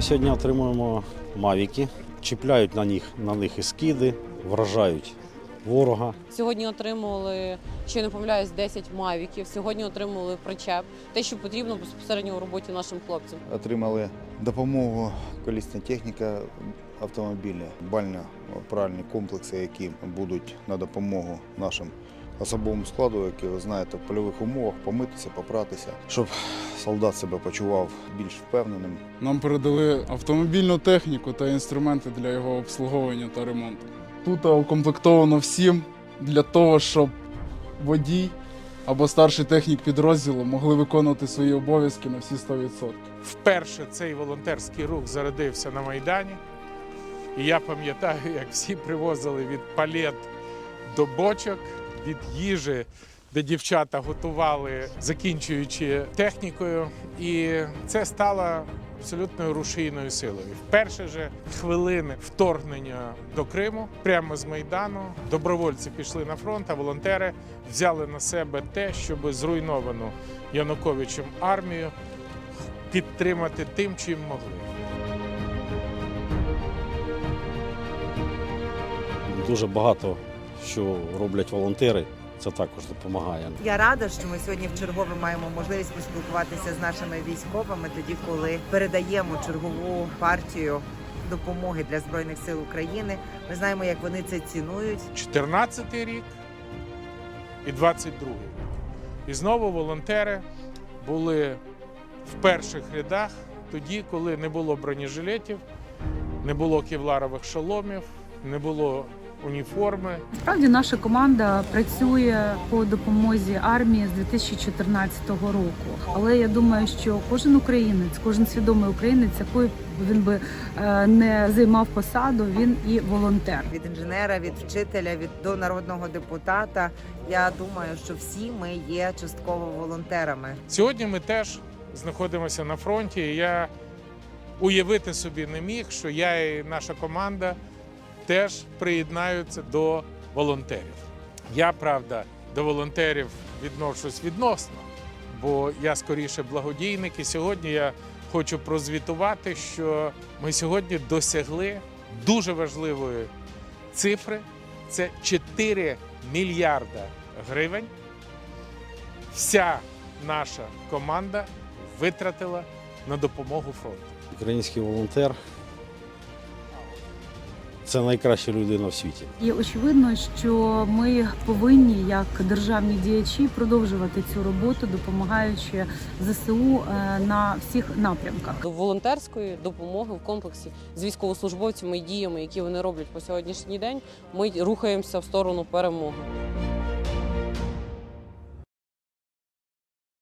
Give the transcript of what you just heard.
Сьогодні отримуємо мавіки, чіпляють на них, на них іскиди, вражають ворога. Сьогодні отримували, що я не помиляюсь, 10 мавіків. Сьогодні отримували причеп, те, що потрібно безпосередньо у роботі нашим хлопцям. Отримали допомогу колісна техніка автомобілі, бально-пральні комплекси, які будуть на допомогу нашим особовому складу, який ви знаєте, в польових умовах помитися, попратися, щоб солдат себе почував більш впевненим. Нам передали автомобільну техніку та інструменти для його обслуговування та ремонту. Тут укомплектовано всім для того, щоб водій або старший технік підрозділу могли виконувати свої обов'язки на всі 100%. Вперше цей волонтерський рух зародився на Майдані. І я пам'ятаю, як всі привозили від палет до бочок, від їжі, де дівчата готували, закінчуючи технікою. І це стало абсолютною рушійною силою. В перші же хвилини вторгнення до Криму, прямо з Майдану, добровольці пішли на фронт, а волонтери взяли на себе те, щоб зруйновану Януковичем армію підтримати тим, чим могли. Дуже багато що роблять волонтери. Це також допомагає. Я рада, що ми сьогодні в чергове маємо можливість поспілкуватися з нашими військовими, тоді коли передаємо чергову партію допомоги для збройних сил України. Ми знаємо, як вони це цінують. 14 рік і 22 рік. І знову волонтери були в перших рядах тоді, коли не було бронежилетів, не було кевларових шоломів, не було уніформи. Справді наша команда працює по допомозі армії з 2014 року. Але я думаю, що кожен українець, кожен свідомий українець, якою він би е, не займав посаду, він і волонтер. Від інженера, від вчителя, від до народного депутата. Я думаю, що всі ми є частково волонтерами. Сьогодні ми теж знаходимося на фронті. і Я уявити собі не міг, що я і наша команда теж приєднаються до волонтерів. Я, правда, до волонтерів відношусь відносно, бо я скоріше благодійник. І сьогодні я хочу прозвітувати, що ми сьогодні досягли дуже важливої цифри. Це 4 мільярда гривень. Вся наша команда витратила на допомогу фронту. Український волонтер це найкраща людина в світі. І очевидно, що ми повинні, як державні діячі, продовжувати цю роботу, допомагаючи ЗСУ е, на всіх напрямках. До волонтерської допомоги в комплексі з військовослужбовцями і діями, які вони роблять по сьогоднішній день, ми рухаємося в сторону перемоги.